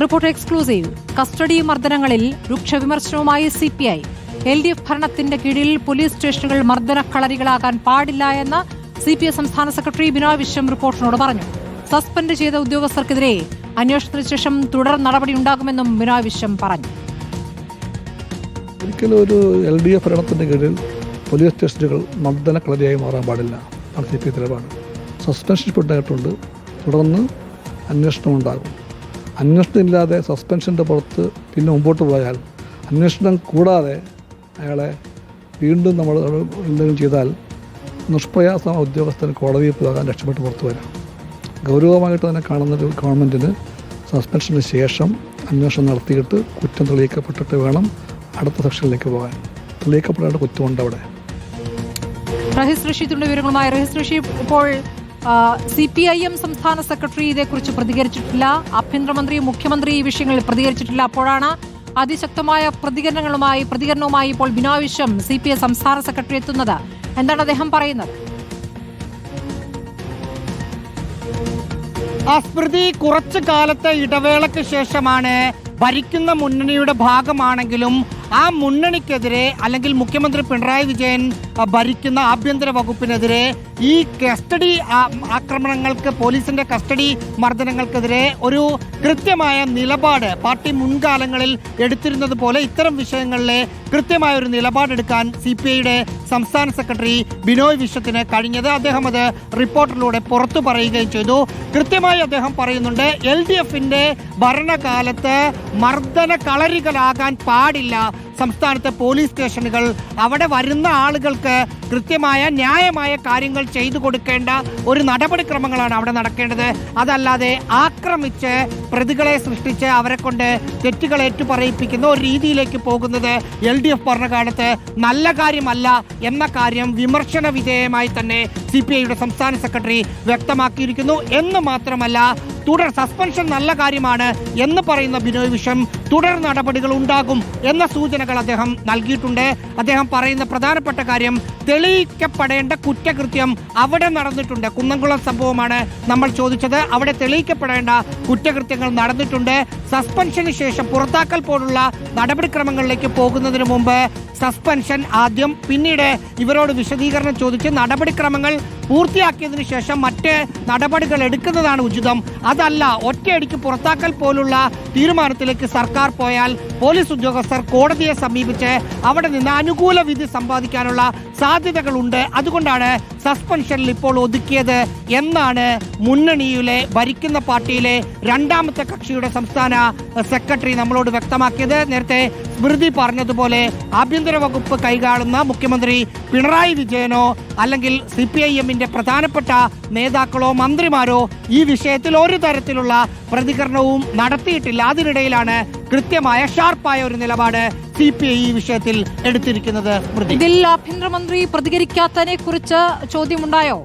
Report exclusive. Custody മർദ്ദനങ്ങളിൽ രൂക്ഷ വിമർശനവുമായി C P I. L D F ഭരണത്തിന്റെ കീഴിൽ പോലീസ് സ്റ്റേഷനുകൾ മർദ്ദനക്കളരികളാകാൻ പാടില്ല എന്ന് സി പി ഐ സംസ്ഥാന സെക്രട്ടറി ബിനോയ് വിശ്വം റിപ്പോർട്ടിനോട് പറഞ്ഞു. സസ്പെൻഡ് ചെയ്ത ഉദ്യോഗസ്ഥർക്കെതിരെ അന്വേഷണത്തിന് ശേഷം തുടർ നടപടിയുണ്ടാകുമെന്നും ബിനോയ് വിശ്വം പറഞ്ഞു. ഒരിക്കലും ഒരു എൽ ഡി എഫ് ഭരണത്തിന്റെ കീഴിൽ പോലീസ് സ്റ്റേഷനുകൾ മർദ്ദനക്കളരിയായി മാറാൻ പാടില്ല ആണ് സി പി സസ്പെൻഷൻ ഉണ്ടായിട്ടുണ്ട്. തുടർന്ന് അന്വേഷണം ഉണ്ടാകും. അന്വേഷണം ഇല്ലാതെ സസ്പെൻഷന്റെ പുറത്ത് പിന്നെ മുമ്പോട്ട് പോയാൽ അന്വേഷണം കൂടാതെ അയാളെ വീണ്ടും നമ്മൾ എന്തെങ്കിലും ചെയ്താൽ നിഷ്പ്രയാസ ഉദ്യോഗസ്ഥന് കോടതിയിൽ പോകാൻ രക്ഷപ്പെട്ട് പുറത്തു വരാം. ഗൗരവമായിട്ട് തന്നെ കാണുന്ന ഒരു ഗവൺമെന്റിന് സസ്പെൻഷന് ശേഷം അന്വേഷണം നടത്തിയിട്ട് കുറ്റം തെളിയിക്കപ്പെട്ടിട്ട് വേണം അടുത്ത സെക്ഷനിലേക്ക് പോകാൻ. തെളിയിക്കപ്പെടേണ്ട കുറ്റമുണ്ട് അവിടെ റഹീസ് വിവരങ്ങളുമായി. റഹീസ് ഇപ്പോൾ സി പി ഐ എം സംസ്ഥാന സെക്രട്ടറി ഇതേക്കുറിച്ച് പ്രതികരിച്ചിട്ടില്ല. ആഭ്യന്തരമന്ത്രി മുഖ്യമന്ത്രി ഈ വിഷയങ്ങളിൽ പ്രതികരിച്ചിട്ടില്ല. അപ്പോഴാണ് അതിശക്തമായ പ്രതികരണങ്ങളുമായി പ്രതികരണവുമായി ഇപ്പോൾ Binoy Viswam C P I സംസ്ഥാന സെക്രട്ടറി എത്തുന്നത്. എന്താണ് അദ്ദേഹം പറയുന്നത്? അസ്മൃതി സ്മൃതി കുറച്ചു കാലത്തെ ഇടവേളയ്ക്ക് ശേഷമാണ് ഭരിക്കുന്ന മുന്നണിയുടെ ഭാഗമാണെങ്കിലും ആ മുന്നണിക്കെതിരെ അല്ലെങ്കിൽ മുഖ്യമന്ത്രി പിണറായി വിജയൻ ഭരിക്കുന്ന ആഭ്യന്തര വകുപ്പിനെതിരെ ഈ കസ്റ്റഡി ആക്രമണങ്ങൾക്ക് പോലീസിന്റെ കസ്റ്റഡി മർദ്ദനങ്ങൾക്കെതിരെ ഒരു കൃത്യമായ നിലപാട് പാർട്ടി മുൻകാലങ്ങളിൽ എടുത്തിരുന്നത് പോലെ ഇത്തരം വിഷയങ്ങളിലെ കൃത്യമായ ഒരു നിലപാടെടുക്കാൻ സി പി ഐയുടെ സംസ്ഥാന സെക്രട്ടറി ബിനോയ് വിശ്വത്തിന് കഴിഞ്ഞത്. അദ്ദേഹം അത് റിപ്പോർട്ടിലൂടെ പുറത്തു പറയുകയും ചെയ്തു. കൃത്യമായി അദ്ദേഹം പറയുന്നുണ്ട് എൽ ഡി എഫിന്റെ ഭരണകാലത്ത് മർദ്ദന കളരികളാകാൻ പാടില്ല. സംസ്ഥാനത്തെ പോലീസ് സ്റ്റേഷനുകൾ അവിടെ വരുന്ന ആളുകൾക്ക് കൃത്യമായ ന്യായമായ കാര്യങ്ങൾ ചെയ്തു കൊടുക്കേണ്ട ഒരു നടപടിക്രമങ്ങളാണ് അവിടെ നടക്കേണ്ടത്. അതല്ലാതെ ആക്രമിച്ച് പ്രതികളെ സൃഷ്ടിച്ച് അവരെ കൊണ്ട് തെറ്റുകൾ ഏറ്റുപറയിപ്പിക്കുന്ന ഒരു രീതിയിലേക്ക് പോകുന്നത് എൽ ഡി എഫ് ഭരണകാലത്ത് നല്ല കാര്യമല്ല എന്ന കാര്യം വിമർശന വിധേയമായി തന്നെ സി പി ഐയുടെ സംസ്ഥാന സെക്രട്ടറി വ്യക്തമാക്കിയിരിക്കുന്നു. എന്ന് മാത്രമല്ല തുടർ സസ്പെൻഷൻ നല്ല കാര്യമാണ് എന്ന് പറയുന്ന ബിനോയ് വിഷം തുടർ നടപടികൾ ഉണ്ടാകും എന്ന സൂചനകൾ അദ്ദേഹം നൽകിയിട്ടുണ്ട്. അദ്ദേഹം പറയുന്ന പ്രധാനപ്പെട്ട കാര്യം തെളിയിക്കപ്പെടേണ്ട കുറ്റകൃത്യം അവിടെ നടന്നിട്ടുണ്ട്. കുന്നംകുളം സംഭവമാണ് നമ്മൾ ചോദിച്ചത്. അവിടെ തെളിയിക്കപ്പെടേണ്ട കുറ്റകൃത്യങ്ങൾ നടന്നിട്ടുണ്ട്. സസ്പെൻഷന് ശേഷം പുറത്താക്കൽ പോലുള്ള നടപടിക്രമങ്ങളിലേക്ക് പോകുന്നതിന് മുമ്പ് സസ്പെൻഷൻ ആദ്യം പിന്നീട് ഇവരോട് വിശദീകരണം ചോദിച്ച് നടപടിക്രമങ്ങൾ പൂർത്തിയാക്കിയതിനു ശേഷം മറ്റ് നടപടികൾ എടുക്കുന്നതാണ് ഉചിതം. അതല്ല ഒറ്റയടിക്ക് പുറത്താക്കൽ പോലുള്ള തീരുമാനത്തിലേക്ക് സർക്കാർ പോയാൽ പോലീസ് ഉദ്യോഗസ്ഥർ കോടതിയെ സമീപിച്ച് അവിടെ നിന്ന് അനുകൂല വിധി സമ്പാദിക്കാനുള്ള സാധ്യതകളുണ്ട്. അതുകൊണ്ടാണ് സസ്പെൻഷനിൽ ഇപ്പോൾ ഒതുക്കിയത് എന്നാണ് മുന്നണിയിലെ ഭരിക്കുന്ന പാർട്ടിയിലെ രണ്ടാമത്തെ കക്ഷിയുടെ സംസ്ഥാന സെക്രട്ടറി നമ്മളോട് വ്യക്തമാക്കിയത്. നേരത്തെ സ്മൃതി പറഞ്ഞതുപോലെ ആഭ്യന്തര വകുപ്പ് കൈകാളുന്ന മുഖ്യമന്ത്രി പിണറായി വിജയനോ അല്ലെങ്കിൽ സി പി ഐ എമ്മിന്റെ പ്രധാനപ്പെട്ട നേതാക്കളോ മന്ത്രിമാരോ ഈ വിഷയത്തിൽ ഒരു തരത്തിലുള്ള പ്രതികരണവും നടത്തിയിട്ടില്ല. അതിനിടയിലാണ് കൃത്യമായ ഷാർപ്പായ ഒരു നിലപാട് സി പി ഐ ഈ വിഷയത്തിൽ എടുത്തിരിക്കുന്നത്. ഇതിൽ ആഭ്യന്തരമന്ത്രി പ്രതികരിക്കാത്തതിനെ കുറിച്ച് ചോദ്യമുണ്ടായോ?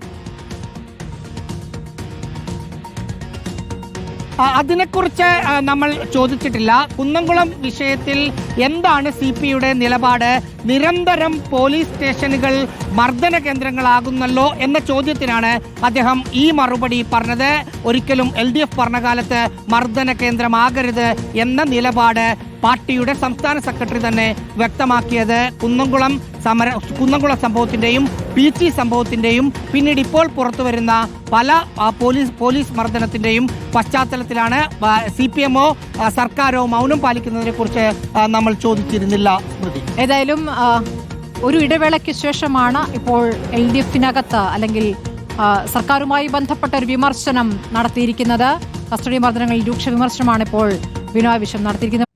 അതിനെക്കുറിച്ച് നമ്മൾ ചോദിച്ചിട്ടില്ല. കുന്നംകുളം വിഷയത്തിൽ എന്താണ് സി പി യുടെ നിലപാട്? നിരന്തരം പോലീസ് സ്റ്റേഷനുകൾ മർദ്ദന കേന്ദ്രങ്ങളാകുന്നല്ലോ എന്ന ചോദ്യത്തിനാണ് അദ്ദേഹം ഈ മറുപടി പറഞ്ഞത്. ഒരിക്കലും എൽ ഡി എഫ് ഭരണകാലത്ത് മർദ്ദന കേന്ദ്രമാകരുത് എന്ന നിലപാട് പാർട്ടിയുടെ സംസ്ഥാന സെക്രട്ടറി തന്നെ വ്യക്തമാക്കിയത്. കുന്നംകുളം സമര കുന്നംകുളം സംഭവത്തിന്റെയും പി ടി സംഭവത്തിന്റെയും പിന്നീട് ഇപ്പോൾ പുറത്തു വരുന്ന പല പോലീസ് പോലീസ് മർദ്ദനത്തിന്റെയും പശ്ചാത്തലത്തിലാണ് സി പി എമ്മോ സർക്കാരോ മൗനം പാലിക്കുന്നതിനെ കുറിച്ച് നമ്മൾ ചോദിച്ചിരുന്നില്ല ഏതായാലും ഒരു ഇടവേളയ്ക്ക് ശേഷമാണ് ഇപ്പോൾ എൽ ഡി എഫിനകത്ത് അല്ലെങ്കിൽ സർക്കാരുമായി ബന്ധപ്പെട്ട ഒരു വിമർശനം നടത്തിയിരിക്കുന്നത്. കസ്റ്റഡി മർദ്ദനങ്ങളിൽ രൂക്ഷ വിമർശനമാണ് ഇപ്പോൾ ബിനോയ് വിശ്വം നടത്തിയിരിക്കുന്നത്.